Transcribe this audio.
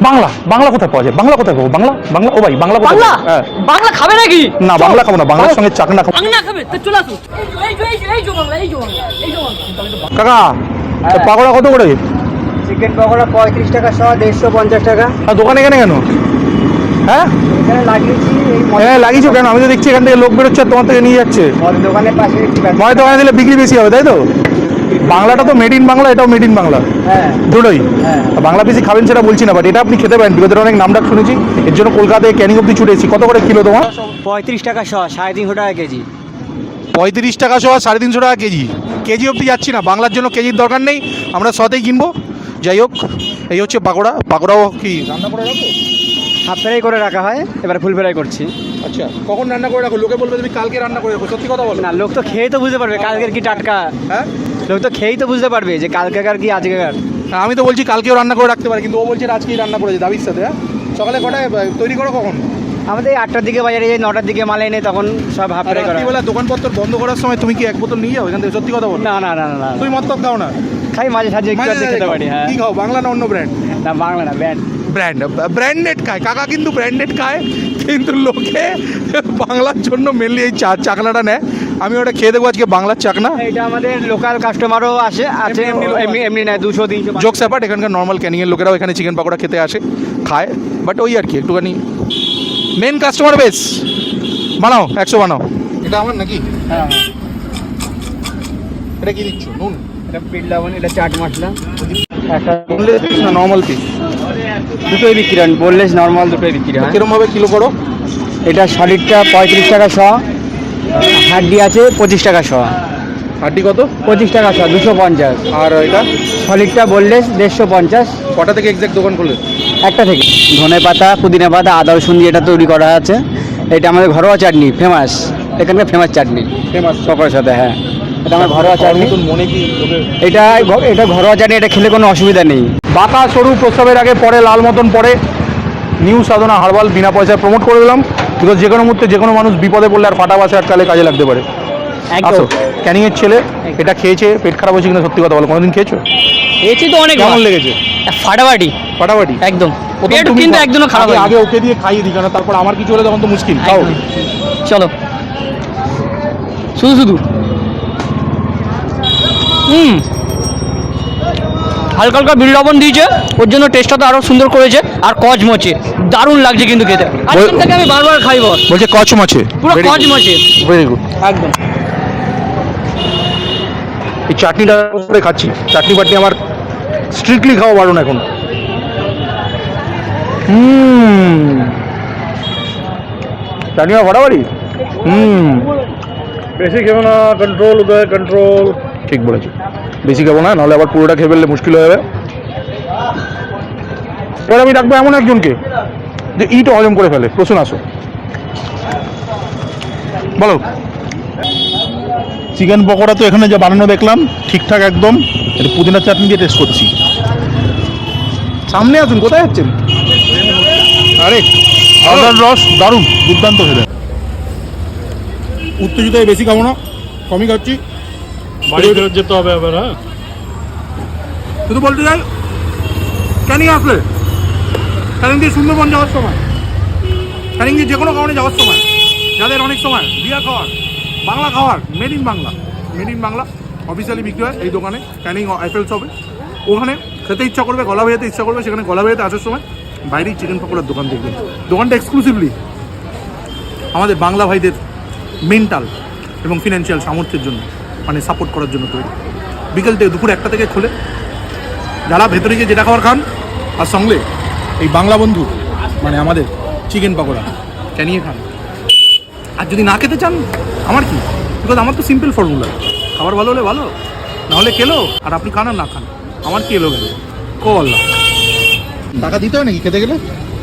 বাংলা বাংলা কোথায় পাওয়া যায়? বাংলা কোথায় পাবো? বাংলা? বাংলা? ও ভাই বাংলা বাংলা? হ্যাঁ। বাংলা খাবে নাকি? না বাংলা খাব না বাংলার সঙ্গে চাকনা খাব। বাংলা খাবে তা চলে আসুন এই যে- এই যে- এই যে বাংলা এই যে বাংলা এই যে বাংলা। কাকা তা পাকোড়া কত করে? চিকেন পকোড়া পঁয়ত্রিশ টাকা সহ দেড়শো পঞ্চাশ টাকা। আর দোকানে এখানে কেন? হ্যাঁ? হ্যাঁ লাগিয়েছো কেন? আমি তো দেখছি এখান থেকে লোক বেরোচ্ছে তোমার থেকে নিয়ে যাচ্ছে। দোকানের পাশে। দোকানে দিলে বিক্রি বেশি হবে তাই তো? বাংলাটা তো মেড ইন বাংলা এটাও মেড ইন বাংলা। হ্যাঁ। দুটোই। হ্যাঁ। বাংলা পিসি খাবেন সেটা বলছি না বাট এটা আপনি খেতে পারেন। বিগত অনেক নাম ডাক শুনেছি এর জন্য কলকাতায় ক্যানিং অব্দি ছুটে এসেছি। কত করে কিলো তোমার? পঁয়ত্রিশ টাকা সহ সাড়ে তিনশো টাকা কেজি। পঁয়ত্রিশ টাকা সহ সাড়ে তিনশো টাকা কেজি। কেজি অবধি যাচ্ছি না বাংলার জন্য কেজির দরকার নেই। আমরা সতেই কিনবো। যাই হোক এই হচ্ছে পাকোড়া। পাকোড়াও কি রান্না করে রাখো? হাফ ফ্রাই করে রাখা হয় এবার ফুল ফ্রাই করছি। আচ্ছা কখন রান্না করে রাখো? লোকে বলবে তুমি কালকে রান্না করে রাখো সত্যি কথা বলো। না লোক তো খেয়ে তো বুঝতে পারবে কালকের কি টাটকা। হ্যাঁ? লোক তো খেয়েই তো বুঝতে পারবে যে কালকেকার কি আজকেকার। আমি তো বলছি কালকেও রান্না করে রাখতে পারি কিন্তু ও বলছে আজকেই রান্না করেছে দাবির সাথে হ্যাঁ? সকালে কটায় তৈরি করো কখন? আমাদের আটটার দিকে বাজারে যাই নটার দিকে মাল এনে তখন সব হাফ হয়। রাত্রিবেলা দোকানপত্র বন্ধ করার সময় তুমি কি এক বোতল নিয়ে যাও এখান থেকে? সত্যি কথা বলো। না না না না তুমি মত খাও না? খাই মাঝে সাঝে একটু খেতে। পারি হ্যাঁ। কি খাও? বাংলা না অন্য ব্র্যান্ড না বাংলা না ব্যান্ড ব্র্যান্ড ব্র্যান্ডেড খায়। কাকা কিন্তু ব্র্যান্ডেড খায় কিন্তু লোকে বাংলার জন্য মেনলি এই চা চাকনাটা নেয়। আমি ওটা খেয়ে দেবো আজকে বাংলার চাকনা। এটা আমাদের লোকাল কাস্টমারও আসে আছে এমনি এমনি এমনি নেয় দুশো তিনশো জোক স্যাপার্ট এখানকার নর্মাল ক্যানিংয়ের লোকেরাও এখানে চিকেন পকোড়া খেতে আসে খায়। বাট ওই আর কি একটুখানি মেন কাস্টমার বেস বানাও একশো বানাও। এটা আমার নাকি? হ্যাঁ। এটা কি দিচ্ছ? নুন? এটা পিট লবণ এটা চাট মশলা। একটা নর্মাল পিস দুটোই বিক্রি হয় বললেস নর্মাল দুটোই বিক্রি হয়। কিরম ভাবে কিলো করো এটা সলিডটা পঁয়ত্রিশ টাকা শ হাড্ডি আছে পঁচিশ টাকা শ। হাড্ডি কত? পঁচিশ টাকা শ দুশো পঞ্চাশ। আর এটা? সলিডটা বললেস দেড়শো পঞ্চাশ। কটা থেকে এক্সাক্ট দোকান খুলে? একটা থেকে। ধনে পাতা পুদিনা পাতা আদা রসুন দিয়ে এটা তৈরি করা আছে। এটা আমাদের ঘরোয়া চাটনি ফেমাস এখানকার ফেমাস চাটনি। ফেমাস পকোড়ার সাথে হ্যাঁ। এটা আমার ঘরোয়া চাটনি মনে কি এটা এটা ঘরোয়া চাটনি এটা খেলে কোনো অসুবিধা নেই। বাঁকা সরু প্রস্তাবের আগে পরে লাল মতন পরে। নিউ সাধনা হারবাল বিনা পয়সায় প্রমোট করে দিলাম। বিকজ যে কোনো মুহূর্তে যে কোনো মানুষ বিপদে পড়লে আর ফাটা বাসে আটকালে কাজে লাগতে পারে। আসো ক্যানিং এর ছেলে এটা খেয়েছে পেট খারাপ হয়েছে কিনা সত্যি কথা বলো কোনোদিন খেয়েছো? খেয়েছি তো অনেক কেমন লেগেছে? ফাটাফাটি। ফাটাফাটি? একদম। পেট কিন্তু খাও। একদমও খারাপ আগে- ওকে দিয়ে খাইয়ে দিই তারপর আমার কিছু হলে তখন তো মুশকিল। চলো। শুধু শুধু। হুম। হালকা হালকা বিল লবণ দিয়েছে ওর জন্য টেস্টটা তো আরও সুন্দর করেছে আর কচমচে দারুণ লাগছে কিন্তু খেতে। থেকে আমি বারবার খাইব। বলছে কচম আছে পুরো কচমচে। ভেরি গুড একদম। এই চাটনিটা করে খাচ্ছি। চাটনি বাটনি আমার স্ট্রিক্টলি খাওয়া বারণ এখন। হুম। চাটনি বাড়াবাড়ি? হুম। বেশি খেও না কন্ট্রোল উদয় কন্ট্রোল ঠিক বলেছ। বেশি খাব না নাহলে আবার পুরোটা খেয়ে ফেললে মুশকিল হয়ে যাবে। এবার আমি ডাকবো এমন একজনকে যে ইটা হজম করে ফেলে। প্রশ্ন আসো। বলো। চিকেন পকোড়া তো এখানে যা বানানো দেখলাম ঠিকঠাক একদম। এটা পুদিনা চাটনি দিয়ে টেস্ট করছি। সামনে আসুন কোথায় যাচ্ছেন? আরে আদার রস দারুণ দুর্দান্ত খেতে। উত্তেজিত বেশি খাব না কমই খাচ্ছি। বাড়ি ফেরত যেতে হবে আবার হ্যাঁ? শুধু বলতে চাই ক্যানিং আসলে। ক্যানিং দিয়ে সুন্দরবন যাওয়ার সময় ক্যানিং দিয়ে যে কোনো কারণে যাওয়ার সময় যাদের অনেক সময় বিয়া খাওয়ার বাংলা খাওয়ার made in Bangla made in Bangla officially বিক্রি হয় এই দোকানে ক্যানিং আইফেল শপে ওখানে খেতে ইচ্ছা করবে গলা ভেজাতে ইচ্ছা করবে সেখানে গলা ভেজাতে আসার সময় বাইরেই চিকেন পকোড়ার দোকান দেখবেন। দোকানটা এক্সক্লুসিভলি আমাদের বাংলা ভাইদের মেন্টাল এবং ফিনান্সিয়াল সামর্থ্যের জন্য। মানে সাপোর্ট করার জন্য তৈরি। বিকেল থেকে দুপুর একটা থেকে খোলে। যারা ভেতরে গিয়ে যেটা খাবার খান, আর সঙ্গে এই বাংলা বন্ধু মানে আমাদের চিকেন পকোড়া ক্যানিয়ে খান। আর যদি না খেতে চান, আমার কি? বিকজ আমার তো সিম্পল ফর্মুলা খাবার ভালো হলে ভালো নাহলে খেলো, আর আপনি খান আর না খান, আমার কি এলো গেল? কো টাকা দিতে হয় নাকি খেতে গেলে?